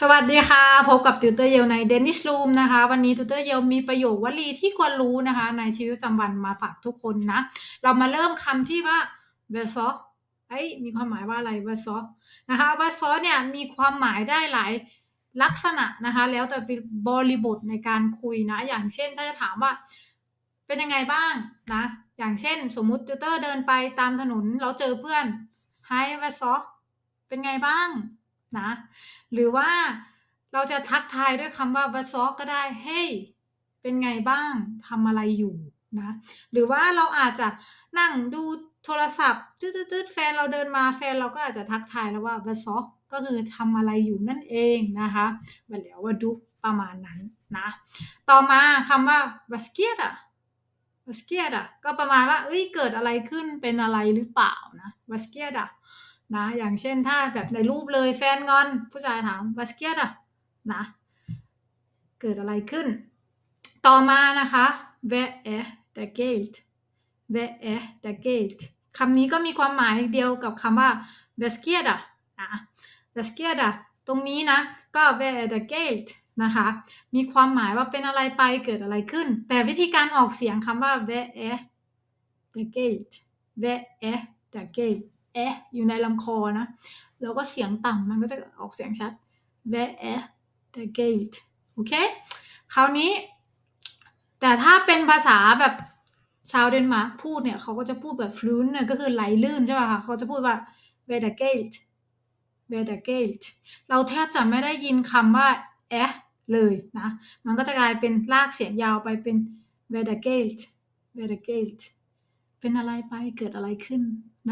สวัสดีค่ะ พบกับติวเตอร์เยลใน Danish Room นะคะ วันนี้ติวเตอร์เยลมีประโยควลีที่ควรรู้นะคะ ในชีวิตประจำวันมาฝากทุกคนนะ เรามาเริ่มคำที่ว่า v e s o เอ้ยมีความหมายว่าอะไร v e s o นะคะ v e s o เนี่ยมีความหมายได้หลายลักษณะนะคะ แล้วแต่บริบทในการคุยนะ อย่างเช่นถ้าจะถามว่าเป็นยังไงบ้างนะ อย่างเช่น สมมุติติวเตอร์เดินไปตามถนนแล้วเจอเพื่อน Hi v e s o เป็นไงบ้าง นะ หรือว่าเราจะทักทายด้วยคำว่า What's up ก็ได้ Hey เป็นไงบ้างทำอะไรอยู่นะ หรือว่าเราอาจจะนั่งดูโทรศัพท์ตืดๆแฟนเราเดินมาแฟนเราก็อาจจะทักทายแล้วว่า What's up ก็คือทำอะไรอยู่นั่นเองนะคะมาแล้วว่าดูประมาณนั้นนะ ต่อมาคำว่า Was geht da Was geht da ก็ประมาณว่าเอ้ยเกิดอะไรขึ้นเป็นอะไรหรือเปล่านะ Was geht da นะอย่างเช่นถ้าแบบในรูปเลยแฟนงอน ผู้ชายถาม Was geht da นะเกิดอะไรขึ้น ต่อมานะคะ Wer ist der Geld Wer ist der Geld คำนี้ก็มีความหมายเดียวกับคำว่า Was geht da นะ Was geht da ตรงนี้นะก็ Wer ist der Geld นะคะมีความหมายว่าเป็นอะไรไปเกิดอะไรขึ้น แต่วิธีการออกเสียงคำว่า Wer ist der Geld Wer ist der Geld เอะอยู่ในลำคอนะ แล้วก็เสียงต่ำมันก็จะออกเสียงชัด Wer ist der Geld โอเค คราวนี้ แต่ถ้าเป็นภาษาแบบชาวเดนมาร์กพูดเนี่ย เขาก็จะพูดแบบฟลูนเนี่ยก็คือไหลลื่นใช่ป่ะคะเขาจะพูดว่า Wer der Geld Wer der Geld เราแทบจะไม่ได้ยินคำว่าเอะเลยนะ มันก็จะกลายเป็นลากเสียงยาวไปเป็น Wer der Geld Wer der Geld เป็นอะไรไปเกิดอะไรขึ้น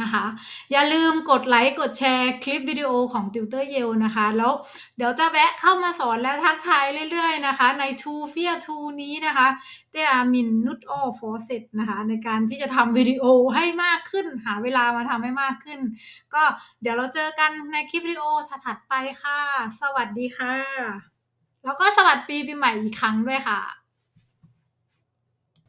นะคะ อย่าลืมกดไลค์กดแชร์คลิปวิดีโอของติวเตอร์เยลนะคะ แล้วเดี๋ยวจะแวะเข้ามาสอนและทักทายเรื่อยๆนะคะ ใน t o f e a r 2นี้นะคะเตอามินนุตออฟอร์เซตนะคะ ในการที่จะทำวิดีโอให้มากขึ้น หาเวลามาทำให้มากขึ้น ก็เดี๋ยวเราเจอกันในคลิปวิดีโอถัดๆไปค่ะ สวัสดีค่ะ แล้วก็สวัสดีปีใหม่อีกครั้งด้วยค่ะ